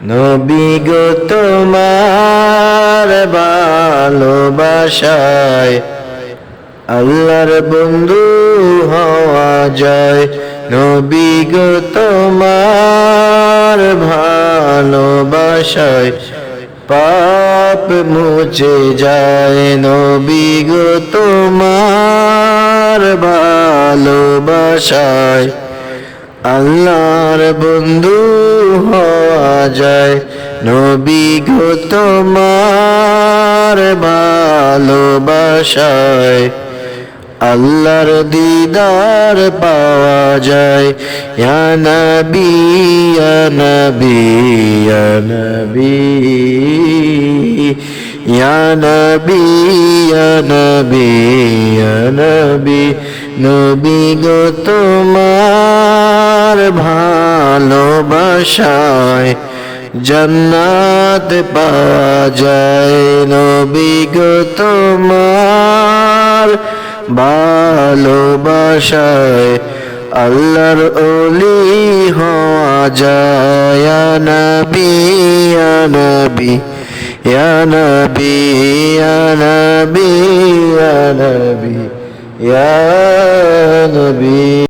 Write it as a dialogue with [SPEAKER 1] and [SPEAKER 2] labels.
[SPEAKER 1] নবী গো তোমার ভালোবাসায় আল্লাহর বন্ধু হওয়া যায়। নবী গো তোমার ভালোবাসায় পাপ মুছে যায়। নবী গো তোমার ভালোবাসায় আল্লাহর বন্ধু হওয়া যায়। নবী গো তোমার ভালোবাসায় আল্লাহর দিদার পাওয়া যায়। নবী নবী নবী নবী নবী নবী। নবী গো তোমার ভালোবাসায় জান্নাত পাওয়া যায় নবী গো তোমার ভালোবাসায়। আল্লাহর অলি হওয়া যায়। নবী নবী নবী নবী নবী নবী।